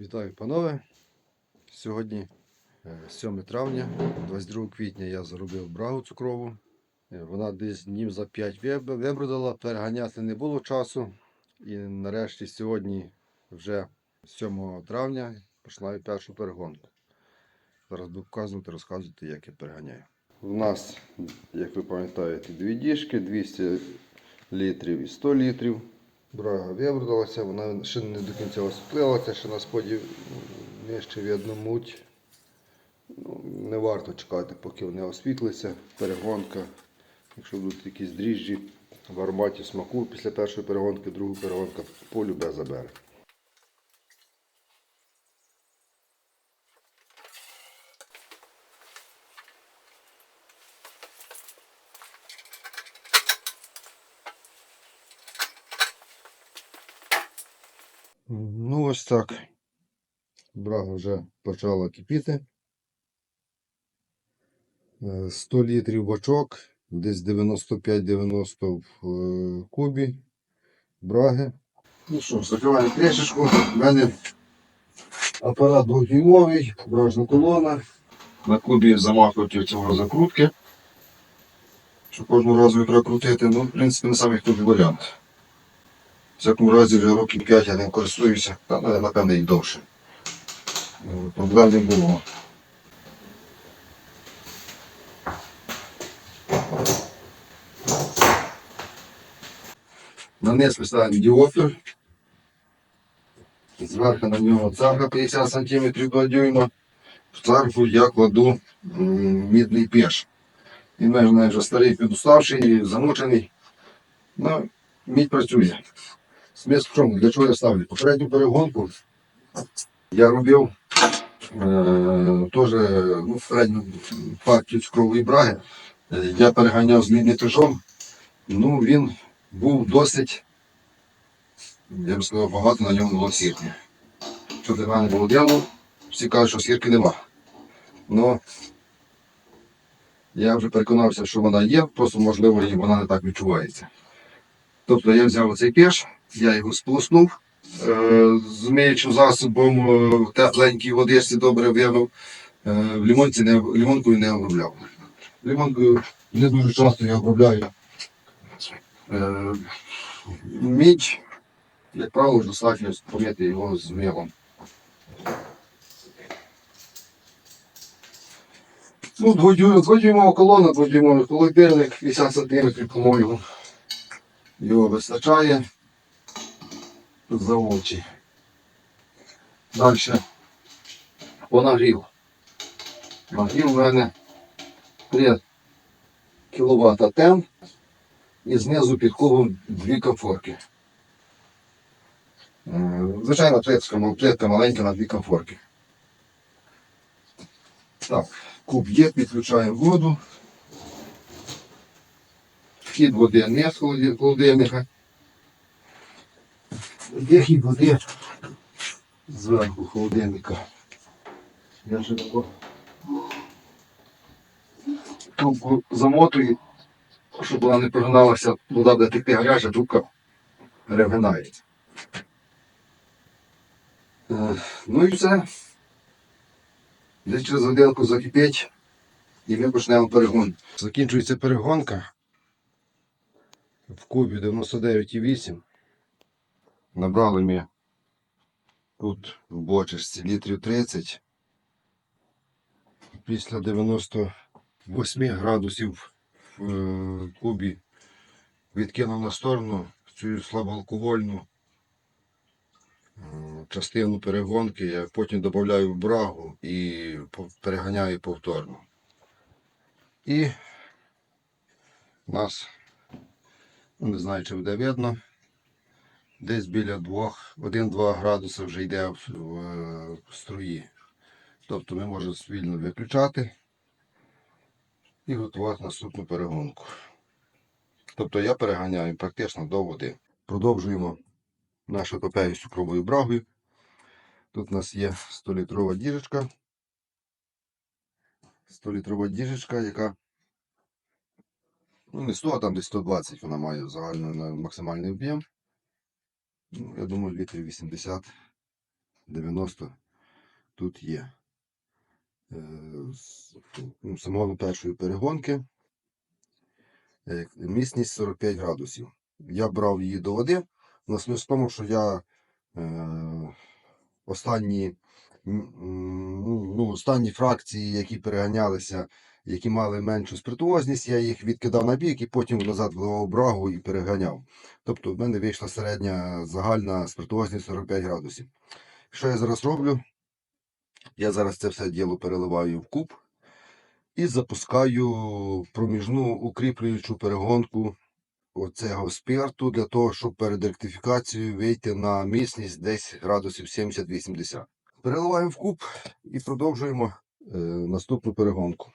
Вітаю, панове. Сьогодні е, 7 травня, 22 квітня я заробив брагу цукрову. Е, Вона десь днів за 5 виб- вибродила, переганяти не було часу. І нарешті сьогодні, вже 7 травня, починаю першу перегонку. Зараз буду показувати, розказувати, як я переганяю. У нас, як ви пам'ятаєте, дві діжки, 200 літрів і 100 літрів. Брага вибралася, вона ще не до кінця освітлилася, ще на споді м, нижче видно. Ну, не варто чекати, поки вони освітлиться. Перегонка. Якщо будуть якісь дріжджі в ароматі смаку після першої перегонки, другу перегонка полюбе забере. Ну, ось так. Брага вже почала кипіти. Е, 100 літрів бачок, десь 95-90 в е, кубі браги. Ну що, закриваємо кришечку. У мене апарат двохдюймовий, бражна колона. На кубі замахувати цього закрутки. Що кожного разу треба крутити, ну, в принципі, не самий худий варіант. В всякому разі, вже років 5 я ним користуюся, та ну, напевне і довше. Проблем не було. Нанесли ставимо діофір. Зверху на нього царга 50 см до дюйма. В царгу я кладу мідний пеш. Він вже старий підуставший, замучений. Ну, мідь працює. Сміс в чому? Для чого я ставлю? Попередню перегонку я робив е, теж ну, середню партію цукрової браги. Я переганяв з міднитижом. Ну, він був досить, я б сказав, багато на ньому було сірки. Що для мене було діло, всі кажуть, що сірки нема. Ну, я вже переконався, що вона є, просто можливо вона не так відчувається. Тобто я взяв оцей пеш, я його сполоснув е, з засобом е, в тепленькій водичці добре вимив. Е, в лімонці не, лімонкою не обробляв. Лімонкою не дуже часто я обробляю. Мідь, як правило, достатньо помити його з милом. Ну, дводюймова колона, дводюймовий холодильник, 50 см, по-моєму. Його вистачає за очі. Далі по нагрів. У мене 3 кВт тен і знизу під кубом дві комфорки. Е, Звичайно, плитка маленька на дві комфорки. Так, куб є, підключаємо воду. Вхід води не з холодильника. Хід води зверху холодильника. Я ще тако трубку замотую, щоб вона не прогналася, вода буде текти гаряча, трубка перегинається. Е, Ну і все. Десь через годинку закипить і ми почнемо перегон. Закінчується перегонка в кубі 99,8. Набрали ми тут в бочечці літрів 30. Після 98 градусів в е, кубі відкинув на сторону цю слабоалкогольну частину перегонки. Я потім додаю в брагу і переганяю повторно. І у нас, ну, не знаю, чи буде видно, десь біля 1-2 градуси вже йде в, струї. Тобто ми можемо вільно виключати і готувати наступну перегонку. Тобто я переганяю практично до води. Продовжуємо нашу епопею з цукровою брагою. Тут у нас є 100-літрова діжечка. 100-літрова діжечка, яка ну, не 100, а там десь 120 вона має загальний максимальний об'єм. Ну, я думаю, літрів 80 90 тут є. Е, ну, Самого першої перегонки. Е, Міцність 45 градусів. Я брав її до води. На в тому, що я е, останні, ну, останні фракції, які переганялися, які мали меншу спиртуозність, я їх відкидав на бік і потім назад вливав брагу і переганяв. Тобто в мене вийшла середня загальна спиртуозність 45 градусів. Що я зараз роблю? Я зараз це все діло переливаю в куб і запускаю проміжну укріплюючу перегонку оцього спирту для того, щоб перед ректифікацією вийти на міцність десь градусів 70-80. Переливаємо в куб і продовжуємо е, наступну перегонку.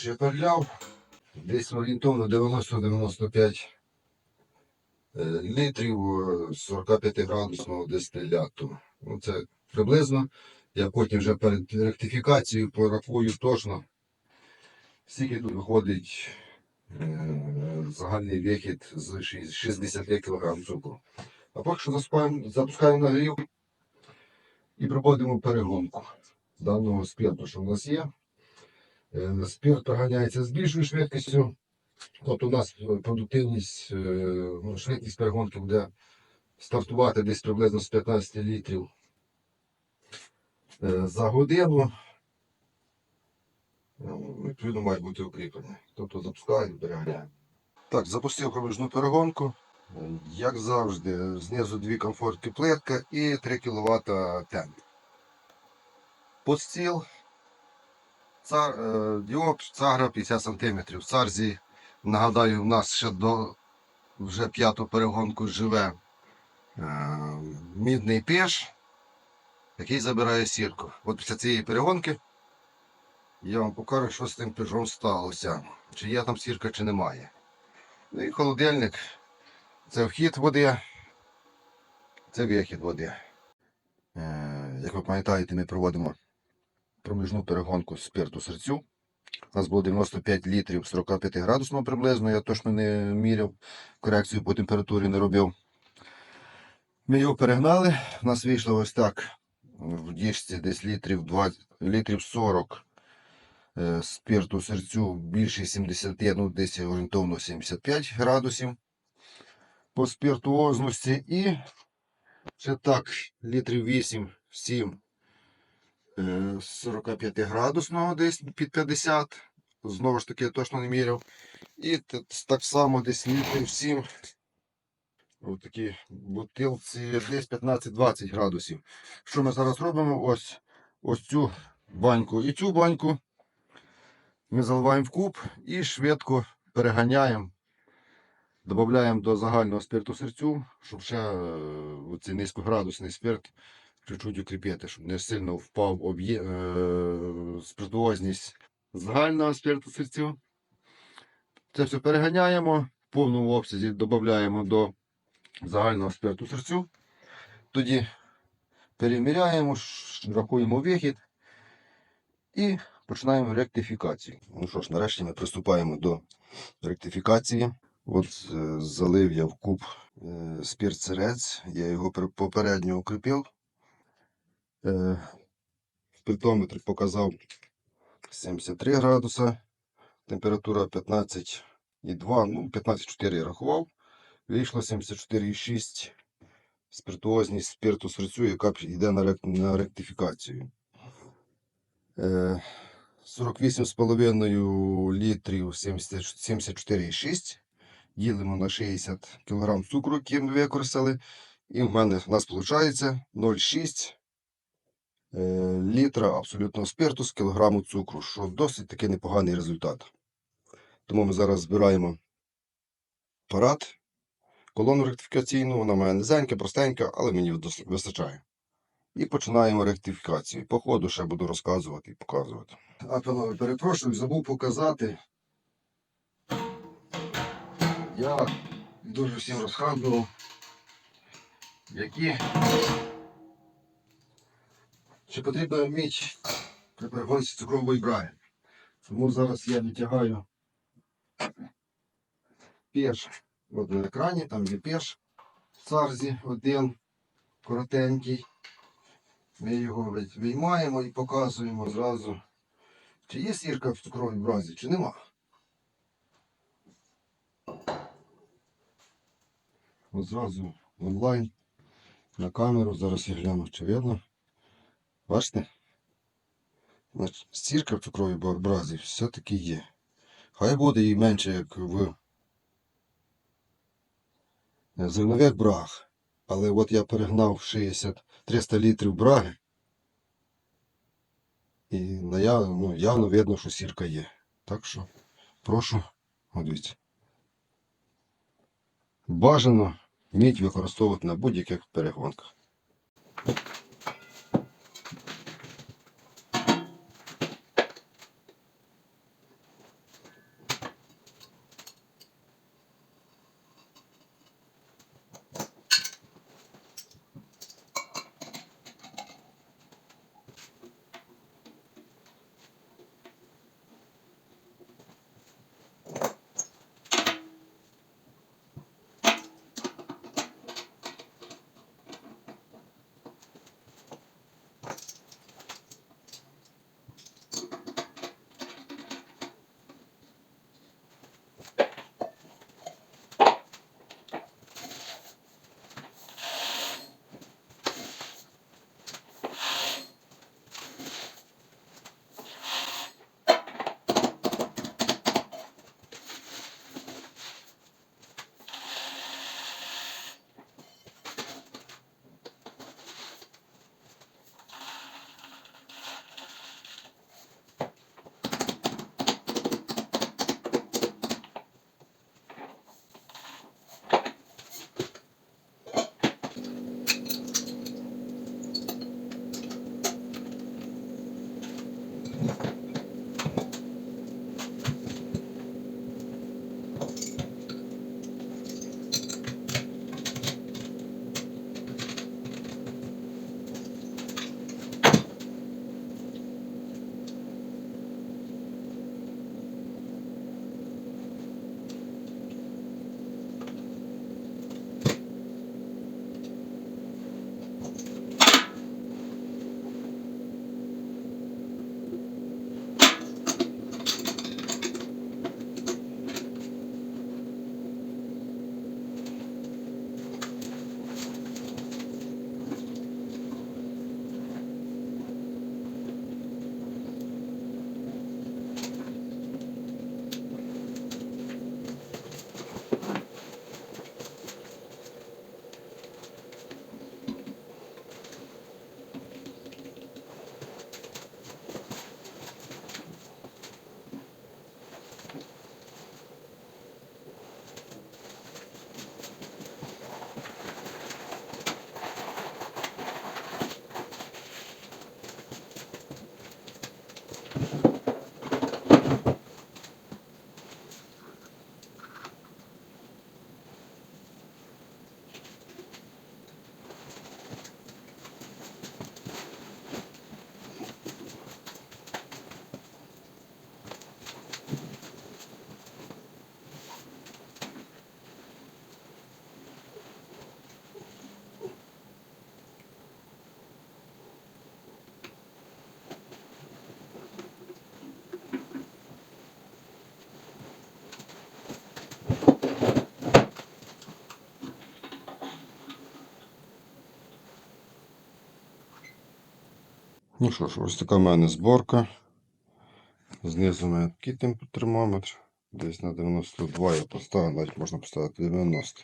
Ну ж, я переляв десь орієнтовно 90-95 е, літрів е, 45 градусного дистиляту. Ну, це приблизно. Я потім вже перед ректифікацією порахую точно, скільки тут виходить е, загальний вихід з 60 кг цукру. А поки що запускаємо, запускаємо нагрів і проводимо перегонку даного спирту, що в нас є. Е, Спирт проганяється з більшою швидкістю. Тобто у нас е, продуктивність, е, ну, швидкість перегонки буде стартувати десь приблизно з 15 літрів за годину. Ну, Відповідно, має бути укріплення. Тобто запускаємо, переганяємо. Так, запустив проміжну перегонку. Як завжди, знизу дві комфортні плитка і 3 кВт тент. Подстіл Цар, діоп, цагра 50 см. Царзі, нагадаю, в нас ще до вже п'яту перегонку живе е, мідний пеш, який забирає сірку. От після цієї перегонки я вам покажу, що з тим пежом сталося. Чи є там сірка, чи немає. Ну і холодильник. Це вхід води, це вихід води. Е, як ви пам'ятаєте, ми проводимо проміжну перегонку спирту серцю. У нас було 95 літрів 45 градусного приблизно, я точно не міряв, корекцію по температурі не робив. Ми його перегнали, у нас вийшло ось так. В діжці десь літрів 20, літрів 40 е, спирту серцю більше 70, ну десь орієнтовно 75 градусів по спиртуозності і ще так літрів 8-7 е, 45 градусного десь під 50. Знову ж таки, я точно не міряв. І так само десь літрів 7. Ось такі бутилці десь 15-20 градусів. Що ми зараз робимо? Ось, ось цю баньку і цю баньку. Ми заливаємо в куб і швидко переганяємо. Додаємо до загального спирту серцю, щоб ще е, оцей низькоградусний спирт чуть-чуть укріпити, щоб не сильно впав об'є... е... спиртуозність загального спирту серцю. Це все переганяємо, в повному обсязі додаємо до загального спирту серцю. Тоді переміряємо, рахуємо вихід і починаємо ректифікацію. Ну що ж, нарешті ми приступаємо до ректифікації. От е, залив я в куб е, спирт сирець, я його попередньо укріпив. Е, спиртометр показав 73 градуса, температура 15,2, ну 15,4 я рахував. Вийшло 74,6 спиртуозність спирту серцю, яка йде на, рек- на ректифікацію. Е, 48,5 літрів 74,6. Ділимо на 60 кг цукру, який ми використали. І в мене в нас виходить 0,6 е, літра абсолютного спирту з кілограму цукру, що досить таки непоганий результат. Тому ми зараз збираємо апарат, колону ректифікаційну, вона має низенька, простенька, але мені вистачає. І починаємо ректифікацію. По ходу ще буду розказувати і показувати. А, перепрошую, забув показати. Я дуже всім розказував, які чи потрібна міч при перегонці цукрової браги. Тому зараз я витягаю пеш. От на екрані, там є пеш в царзі один, коротенький. Ми його виймаємо і показуємо зразу. Чи є сірка в цукровій бразі, чи нема? От зразу онлайн на камеру, зараз я гляну, чи видно. Бачите? Сірка в цукровій бра- бразі все-таки є. Хай буде і менше, як в зернових браг. Але от я перегнав 60-300 літрів браги. І наяв, ну, явно видно, що сірка є. Так що прошу, дивіться. Бажано мідь використовувати на будь-яких перегонках. Ну що ж, ось така в мене зборка. Знизу у мене такий термометр. Десь на 92 я поставив, навіть можна поставити 90.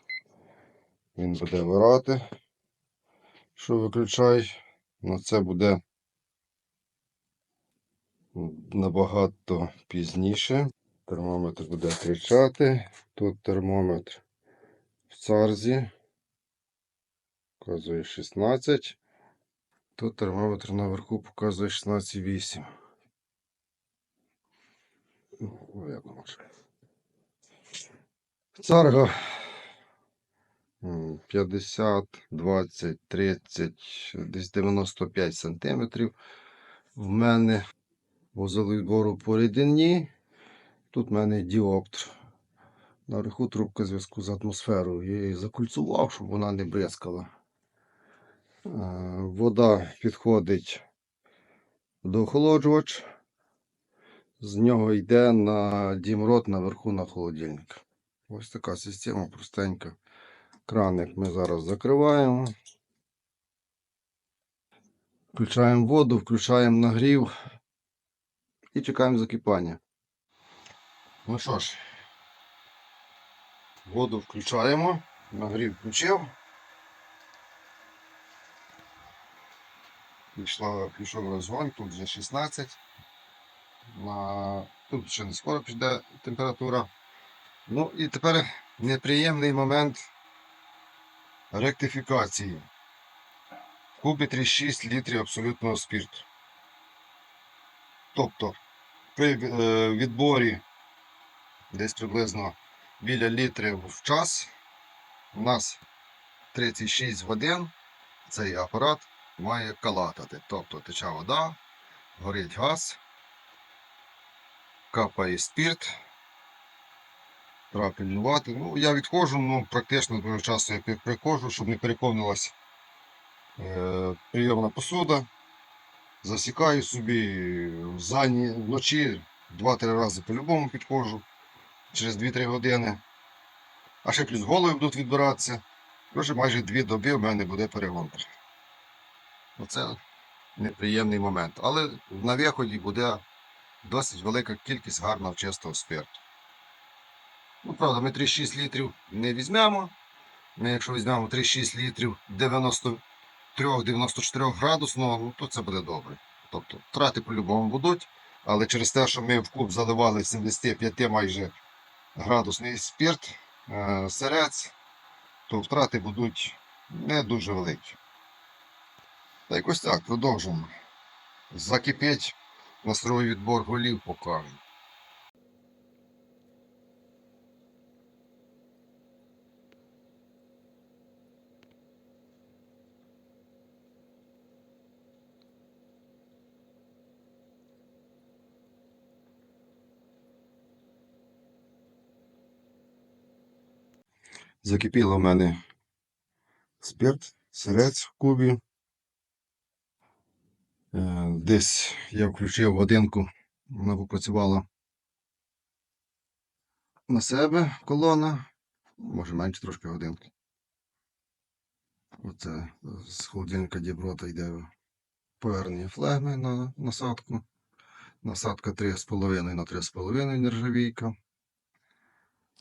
Він буде вирати. Що виключай, але це буде набагато пізніше. Термометр буде кричати. Тут термометр В царзі. Показує 16. Тут термометр наверху показує 16,8. Ну, як може. Царга 50, 20, 30, десь 95 сантиметрів. В мене вузол відбору по рідині. Тут в мене діоптр. Наверху трубка зв'язку з атмосферою. Я її закульцував, щоб вона не бризкала. Е, Вода підходить до охолоджувач. З нього йде на дімрот наверху на холодильник. Ось така система простенька. Краник ми зараз закриваємо. Включаємо воду, включаємо нагрів і чекаємо закипання. Ну що ж, воду включаємо, нагрів включив. Пішла, пішов розгон, тут вже 16. На... Тут ще не скоро піде температура. Ну і тепер неприємний момент ректифікації. В кубі 36 літрів абсолютного спирту. Тобто при е, відборі десь приблизно біля літрів в час у нас 36 годин цей апарат має калатати. Тобто тече вода, горить газ, капає спирт. Треба пильнувати. Ну, я відходжу, ну, практично дуже часто я приходжу, щоб не переповнилась е, прийомна посуда. Засікаю собі за ні- вночі 2-3 рази по-любому підходжу через 2-3 години. А ще плюс голови будуть відбиратися. Вже майже 2 доби в мене буде перегонка. Оце неприємний момент. Але на виході буде досить велика кількість гарного чистого спирту. Ну, правда, ми 36 літрів не візьмемо. Ми, якщо візьмемо 36 літрів 93-94 градусного, ну, то це буде добре. Тобто втрати по-любому будуть, але через те, що ми в куб заливали 75 майже градусний спирт, е, сирець, то втрати будуть не дуже великі. Та якось так, продовжуємо. Закипіть настроїв відбор голів покажемо. Закипіло в мене спирт, сирець в кубі. Десь я включив годинку, вона попрацювала на себе колона, може менше трошки годинки. Оце з холодильника діброта йде повернення флегми на насадку. Насадка 3,5 на 3,5 нержавійка.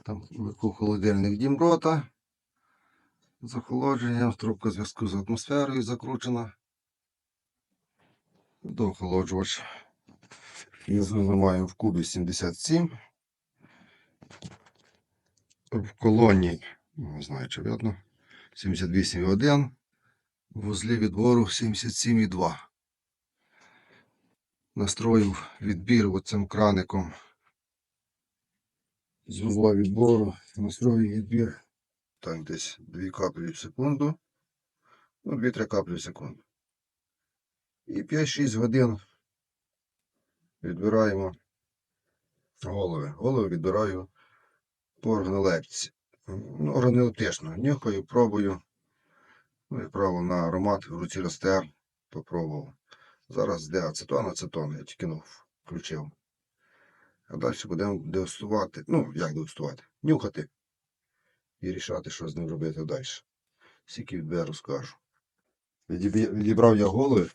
Там холодильник дімрота. З охолодженням, трубка зв'язку з атмосферою закручена. Доохолоджувач. Маємо в кубі 77. В колоні, не знаю, чи видно, 78,1. В вузлі відбору 77,2. Настроїв відбір оцим краником з вузла відбору. Настроїв відбір. Так, десь 2 каплі в секунду. Ну, 2-3 каплі в секунду. І 5-6 годин відбираємо голови. Голови відбираю по органолептиці. Ну, органолептично. Нюхаю, пробую. Ну, правило, на аромат в руці росте, попробував. Зараз де ацетон, ацетон, я тільки ну, включив. А далі будемо дегустувати. Ну, як дегустувати? Нюхати і рішати, що з ним робити далі. Скільки відберу, скажу. Відібрав я голови.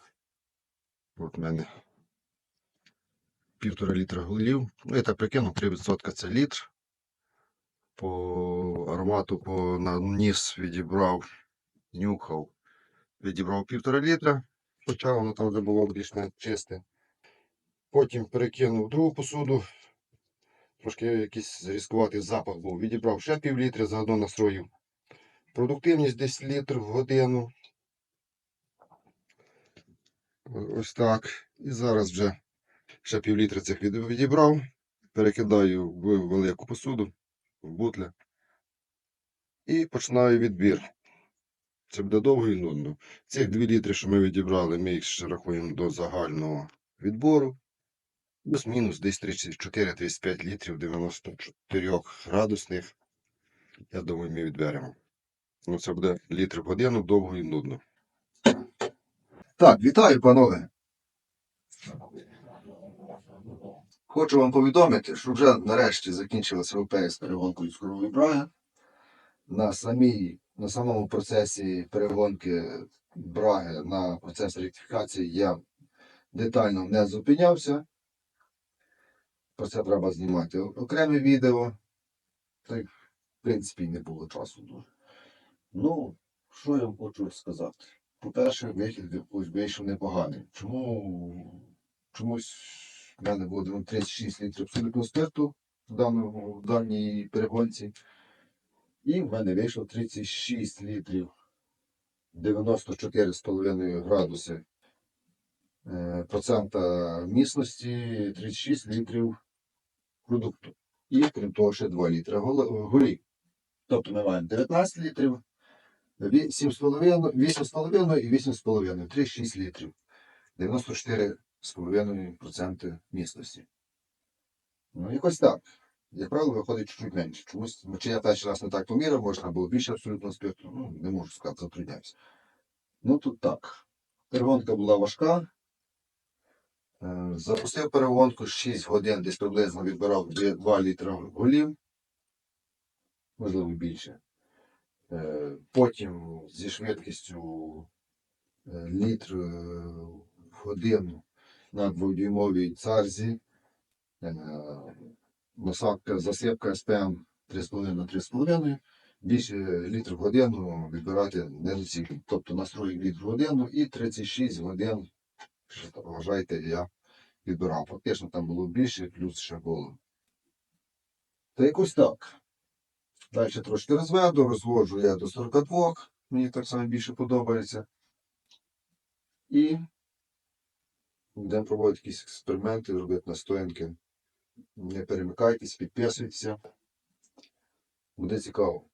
От в мене півтора літра голів. Ну, я так прикинув, 3% це літр. По аромату по на ніс відібрав, нюхав. Відібрав півтора літра, хоча воно там вже було більш чисте. Потім перекинув другу посуду. Трошки якийсь зрізкуватий запах був. Відібрав ще пів літра, заодно настроїв Продуктивність десь літр в годину. Ось так. І зараз вже ще пів літра цих відібрав. Перекидаю в велику посуду, в бутля. І починаю відбір. Це буде довго і нудно. Цих 2 літри, що ми відібрали, ми їх ще рахуємо до загального відбору. Плюс-мінус десь 34-35 літрів 94 градусних. Я думаю, ми відберемо. Ну, це буде літр в годину, довго і нудно. Так, вітаю, панове. Хочу вам повідомити, що вже нарешті закінчилася ОПС з перегонкою з корової браги. На, самій, на самому процесі перегонки браги на процес ректифікації я детально не зупинявся. Про це треба знімати окреме відео. Та й, в принципі, не було часу дуже. Ну, що я вам хочу сказати? По-перше, вихід ось вийшов непоганий. Чому чомусь в мене було ну, 36 літрів абсолютного спирту в, даному, в даній перегонці. І в мене вийшло 36 літрів 94,5 градуси е, процента міцності, 36 літрів продукту. І крім того, ще 2 літри голів. Тобто ми маємо 19 літрів, 7,5, 8,5 і 8,5, 36 літрів. 94,5% міцності. Ну, якось так. Як правило, виходить чуть менше. Чомусь, ну, чи я перший раз не так поміряв, можна було більше абсолютно спирту. Ну, не можу сказати, затрудняюся. Ну, тут так. Перегонка була важка. Е, Запустив перегонку 6 годин, десь приблизно відбирав 2 літра голів. Можливо, більше. Е, Потім зі швидкістю е, літр е, в годину на дводюймовій царзі. Насадка, засипка СПМ 3,5 на 3,5. Більше літр в годину відбирати не доцільно. Тобто настроїв літр в годину і 36 годин, вважайте, я відбирав. Фактично там було більше, плюс ще було. Та якось так. Далі трошки розведу, розводжу я до 42, мені так само більше подобається. І будемо проводити якісь експерименти, робити настоянки. Не перемикайтесь, підписуйтеся. Буде цікаво.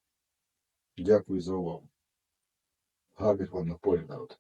Дякую за увагу. Гарних вам на полі народ.